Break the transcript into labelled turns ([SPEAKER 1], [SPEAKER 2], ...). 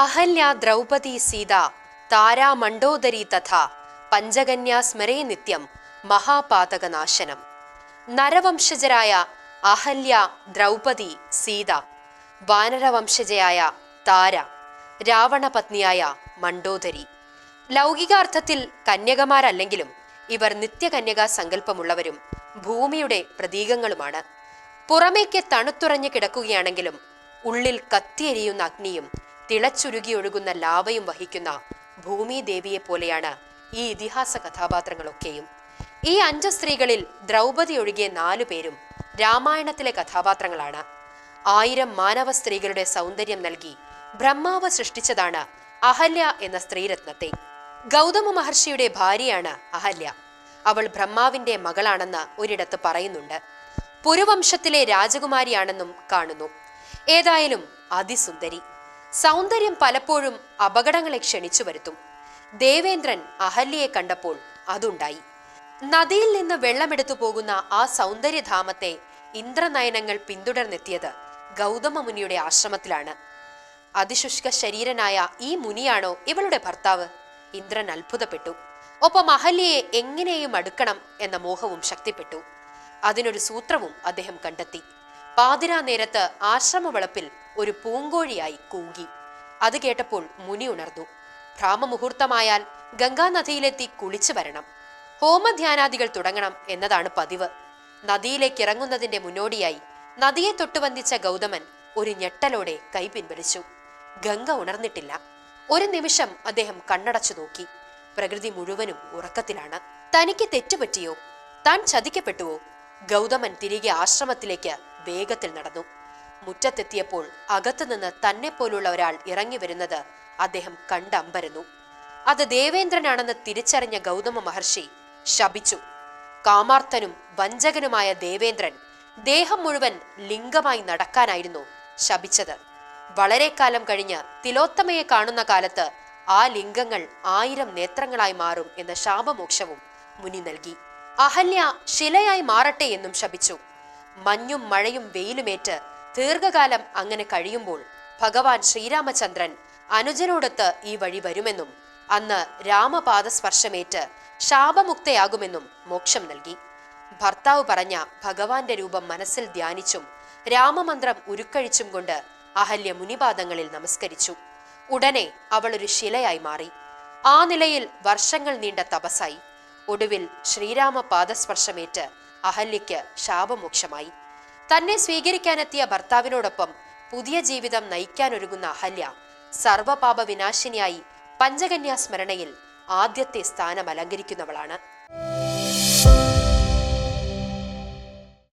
[SPEAKER 1] അഹല്യ ദ്രൗപദി സീത താരാ മണ്ഡോദരി തഥാ പഞ്ചകന്യാ സ്മരേ നിത്യം മഹാപാതകനാശനം. നരവംശജരായ അഹല്യ ദ്രൗപദി സീത വാനരവംശജയായ താര രാവണപത്നിയായ മണ്ഡോദരി. ലൗകികാർത്ഥത്തിൽ കന്യകമാരല്ലെങ്കിലും ഇവർ നിത്യകന്യകാ സങ്കല്പമുള്ളവരും ഭൂമിയുടെ പ്രതീകങ്ങളുമാണ്. പുറമേക്ക് തണുത്തുറഞ്ഞു കിടക്കുകയാണെങ്കിലും ഉള്ളിൽ കത്തിയെരിയുന്ന അഗ്നിയും തിളച്ചുരുകിയൊഴുകുന്ന ലാവയും വഹിക്കുന്ന ഭൂമിദേവിയെ പോലെയാണ് ഈ ഇതിഹാസ കഥാപാത്രങ്ങളൊക്കെയും. ഈ അഞ്ച് സ്ത്രീകളിൽ ദ്രൗപതി ഒഴികെ നാലു പേരും രാമായണത്തിലെ കഥാപാത്രങ്ങളാണ്. ആയിരം മാനവ സ്ത്രീകളുടെ സൗന്ദര്യം നൽകി ബ്രഹ്മാവ് സൃഷ്ടിച്ചതാണ് അഹല്യ എന്ന സ്ത്രീരത്നത്തെ. ഗൗതമ മഹർഷിയുടെ ഭാര്യയാണ് അഹല്യ. അവൾ ബ്രഹ്മാവിന്റെ മകളാണെന്ന് ഒരിടത്ത് പറയുന്നുണ്ട്. പുരുവംശത്തിലെ രാജകുമാരിയാണെന്നും കാണുന്നു. ഏതായാലും അതിസുന്ദരി. സൗന്ദര്യം പലപ്പോഴും അപകടങ്ങളെ ക്ഷണിച്ചു വരുത്തും. ദേവേന്ദ്രൻ അഹല്യയെ കണ്ടപ്പോൾ അതുണ്ടായി. നദിയിൽ നിന്ന് വെള്ളമെടുത്തു പോകുന്ന ആ സൗന്ദര്യധാമത്തെ ഇന്ദ്രനയനങ്ങൾ പിന്തുടർന്നെത്തിയത് ഗൗതമ മുനിയുടെ ആശ്രമത്തിലാണ്. അതിശുഷ്ക ശരീരനായ ഈ മുനിയാണോ ഇവളുടെ ഭർത്താവ്? ഇന്ദ്രൻ അത്ഭുതപ്പെട്ടു. ഒപ്പം അഹല്യയെ എങ്ങനെയും അടുക്കണം എന്ന മോഹവും ശക്തിപ്പെട്ടു. അതിനൊരു സൂത്രവും അദ്ദേഹം കണ്ടെത്തി. പാതിരാ നേരത്ത് ആശ്രമവളപ്പിൽ ഒരു പൂങ്കോഴിയായി കൂകി. അത് കേട്ടപ്പോൾ മുനി ഉണർന്നു. ഭ്രാമമുഹൂർത്തമായാൽ ഗംഗാനദിയിലെത്തി കുളിച്ചു വരണം. ഹോമധ്യാനാദികൾ തുടങ്ങണം എന്നതാണ് പതിവ്. നദിയിലേക്ക് ഇറങ്ങുന്നതിന്റെ മുന്നോടിയായി നദിയെ തൊട്ടുവന്ദിച്ച ഗൗതമൻ ഒരു ഞെട്ടലോടെ കൈ പിൻവലിച്ചു. ഗംഗ ഉണർന്നിട്ടില്ല. ഒരു നിമിഷം അദ്ദേഹം കണ്ണടച്ചു നോക്കി. പ്രകൃതി മുഴുവനും ഉറക്കത്തിലാണ്. തനിക്ക് തെറ്റുപറ്റിയോ? താൻ ചതിക്കപ്പെട്ടുവോ? ഗൗതമൻ തിരികെ ആശ്രമത്തിലേക്ക് വേഗത്തിൽ നടന്നു. മുറ്റത്തെത്തിയപ്പോൾ അകത്തുനിന്ന് തന്നെ പോലുള്ള ഒരാൾ ഇറങ്ങി വരുന്നത് അദ്ദേഹം കണ്ടമ്പരുന്നു അത് ദേവേന്ദ്രനാണെന്ന് തിരിച്ചറിഞ്ഞ ഗൗതമ മഹർഷി ശപിച്ചു. കാമാർത്ഥനും വഞ്ചകനുമായ ദേവേന്ദ്രൻ ദേഹം മുഴുവൻ ലിംഗമായി നടക്കാനായിരുന്നു ശപിച്ചത്. വളരെ കാലം കഴിഞ്ഞ് തിലോത്തമയെ കാണുന്ന കാലത്ത് ആ ലിംഗങ്ങൾ ആയിരം നേത്രങ്ങളായി മാറും എന്ന ശാപമോക്ഷവും മുനി നൽകി. അഹല്യ ശിലയായി മാറട്ടെ എന്നും ശപിച്ചു. മഞ്ഞും മഴയും വെയിലുമേറ്റ് ദീർഘകാലം അങ്ങനെ കഴിയുമ്പോൾ ഭഗവാൻ ശ്രീരാമചന്ദ്രൻ അനുജനോടൊത്ത് ഈ വഴി വരുമെന്നും അന്ന് രാമപാദസ്പർശമേറ്റ് ശാപമുക്തയാകുമെന്നും മോക്ഷം നൽകി. ഭർത്താവ് പറഞ്ഞ ഭഗവാന്റെ രൂപം മനസ്സിൽ ധ്യാനിച്ചും രാമമന്ത്രം ഉരുക്കഴിച്ചും കൊണ്ട് അഹല്യ മുനിപാദങ്ങളിൽ നമസ്കരിച്ചു. ഉടനെ അവൾ ഒരു ശിലയായി മാറി. ആ നിലയിൽ വർഷങ്ങൾ നീണ്ട തപസായി ഒടുവിൽ ശ്രീരാമ പാദസ്പർശമേറ്റ് അഹല്യയ്ക്ക് ശാപമോക്ഷമായി. തന്നെ സ്വീകരിക്കാനെത്തിയ ഭർത്താവിനോടൊപ്പം പുതിയ ജീവിതം നയിക്കാനൊരുങ്ങുന്ന അഹല്യ സർവപാപ വിനാശിനിയായി പഞ്ചകന്യാ സ്മരണയിൽ ആദ്യത്തെ സ്ഥാനം അലങ്കരിക്കുന്നവളാണ്.